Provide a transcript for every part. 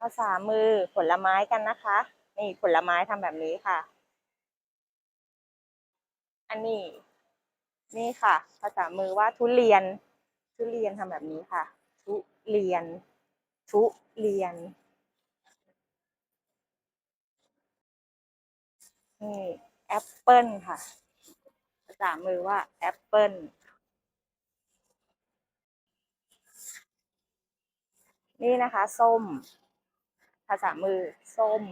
ภาษามือผลไม้กันนะคะ นี่ผลไม้ทำแบบนี้ค่ะ อันนี้ นี่ค่ะ ภาษามือว่าทุเรียน ทุเรียนทำแบบนี้ค่ะ ทุเรียน ทุเรียนนี่แอปเปิลค่ะ ภาษามือว่าแอปเปิลนี่นะคะ ส้ม ภาษามือส้ม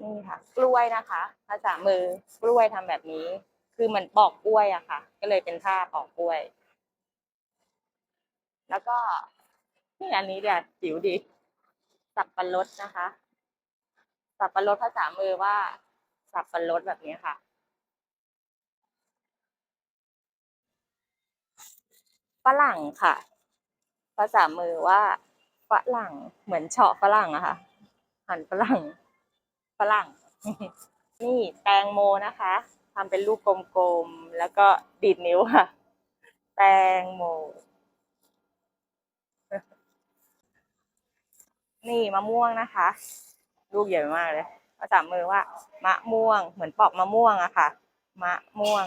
นี่ค่ะ กล้วยนะคะ ภาษามือกล้วยทำแบบนี้ คือเหมือนปอกกล้วยอะค่ะ ก็เลยเป็นท่าปอกกล้วย แล้วก็นี่อันนี้เดี๋ยวจิ๋วดี สับปะรดนะคะ สับปะรดภาษามือว่า สับปะรดแบบนี้ค่ะ ฝรั่งค่ะ ภาษามือว่าฝรั่งเหมือนเฉาะฝรั่งอะค่ะ หั่นฝรั่งฝรั่ง นี่แตงโมนะคะทำเป็นลูกกลมๆแล้วก็ดีดนิ้วค่ะ แตงโม นี่มะม่วงนะคะ ลูกใหญ่มากเลยภาษามือว่ามะม่วง เหมือนปอกมะม่วงอะค่ะ มะม่วง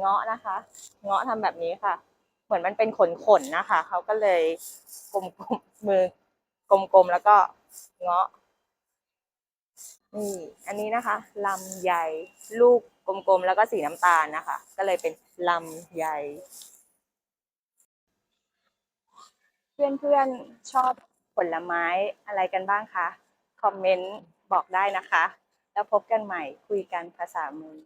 เงาะนะคะ เงาะทำแบบนี้ค่ะ เหมือนมันเป็นขนๆนะคะ เขาก็เลยกลมๆมือกลมๆแล้วก็เงาะนี่อันนี้นะคะลำไยลูกกลมๆแล้วก็สีน้ำตาลนะคะ ก็เลยเป็นลำไยเพื่อนๆชอบผลไม้อะไรกันบ้างคะ คอมเมนต์บอกได้นะคะ แล้วพบกันใหม่คุยกันภาษามือ